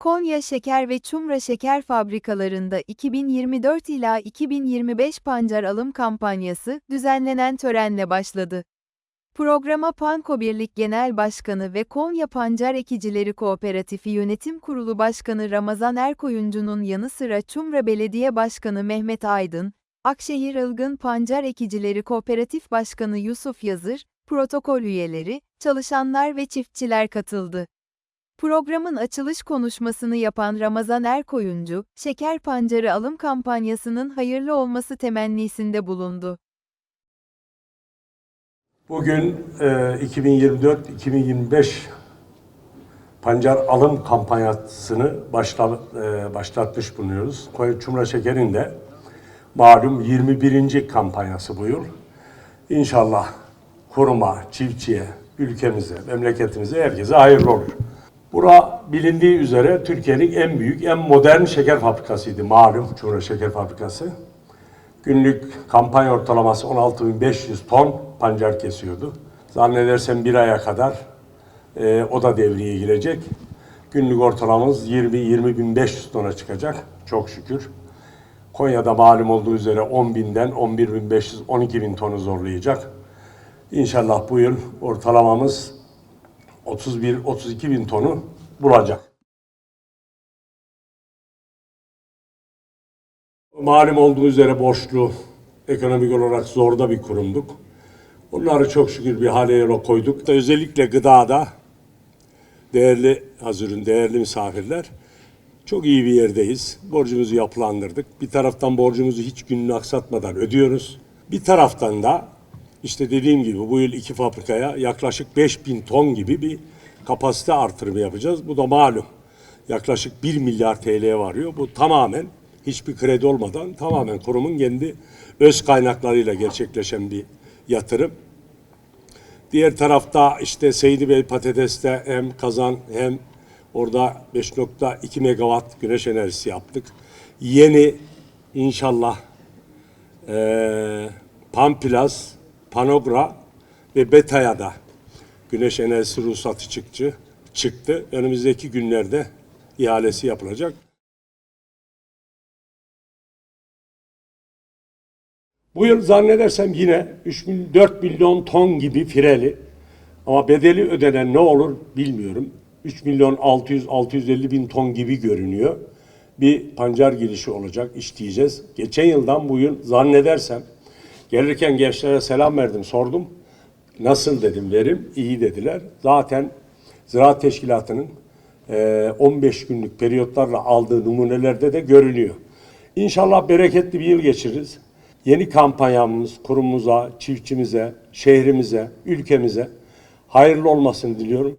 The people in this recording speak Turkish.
Konya Şeker ve Çumra Şeker Fabrikalarında 2024 ila 2025 pancar alım kampanyası düzenlenen törenle başladı. Programa Panko Birlik Genel Başkanı ve Konya Pancar Ekicileri Kooperatifi Yönetim Kurulu Başkanı Ramazan Erkoyuncu'nun yanı sıra Çumra Belediye Başkanı Mehmet Aydın, Akşehir Ilgın Pancar Ekicileri Kooperatif Başkanı Yusuf Yazır, protokol üyeleri, çalışanlar ve çiftçiler katıldı. Programın açılış konuşmasını yapan Ramazan Erkoyuncu, şeker pancarı alım kampanyasının hayırlı olması temennisinde bulundu. Bugün e, 2024-2025 pancar alım kampanyasını başla, e, başlatmış bulunuyoruz. Çumra Şeker'in de malum 21. kampanyası bu yıl. İnşallah kuruma, çiftçiye, ülkemize, memleketimize, herkese hayırlı olur. Bura bilindiği üzere Türkiye'nin en büyük, en modern şeker fabrikasıydı malum Çumra Şeker Fabrikası. Günlük kampanya ortalaması 16.500 ton pancar kesiyordu. Zannedersem bir aya kadar e, o da devreye girecek. Günlük ortalamamız 20-20.500 tona çıkacak çok şükür. Konya'da malum olduğu üzere 10.000'den 11.500, 12.000 tonu zorlayacak. İnşallah bu yıl ortalamamız 31-32 bin tonu bulacak. Malum olduğu üzere borçlu, ekonomik olarak zorda bir kurumduk. Onları çok şükür bir hale koyduk. Da özellikle gıdada değerli hazırın, değerli misafirler çok iyi bir yerdeyiz. Borcumuzu yapılandırdık. Bir taraftan borcumuzu hiç gününü aksatmadan ödüyoruz. Bir taraftan da işte dediğim gibi bu yıl iki fabrikaya yaklaşık 5000 ton gibi bir kapasite artırımı yapacağız. Bu da malum. Yaklaşık 1 milyar TL'ye varıyor. Bu tamamen hiçbir kredi olmadan tamamen kurumun kendi öz kaynaklarıyla gerçekleşen bir yatırım. Diğer tarafta işte Seydi Bey patateste hem kazan hem orada 5.2 megawatt güneş enerjisi yaptık. Yeni inşallah eee Pampilas, Panogra ve Beta'ya da güneş enerjisi ruhsatı çıktı. çıktı. Önümüzdeki günlerde ihalesi yapılacak. Bu yıl zannedersem yine 3 milyon, 4 milyon ton gibi fireli ama bedeli ödenen ne olur bilmiyorum. 3 milyon 600-650 bin ton gibi görünüyor. Bir pancar girişi olacak, işleyeceğiz. Geçen yıldan bu yıl zannedersem gelirken gençlere selam verdim, sordum. Nasıl dedim verim, iyi dediler. Zaten Ziraat Teşkilatı'nın eee, 15 günlük periyotlarla aldığı numunelerde de görünüyor. İnşallah bereketli bir yıl geçiririz. Yeni kampanyamız kurumumuza, çiftçimize, şehrimize, ülkemize hayırlı olmasını diliyorum.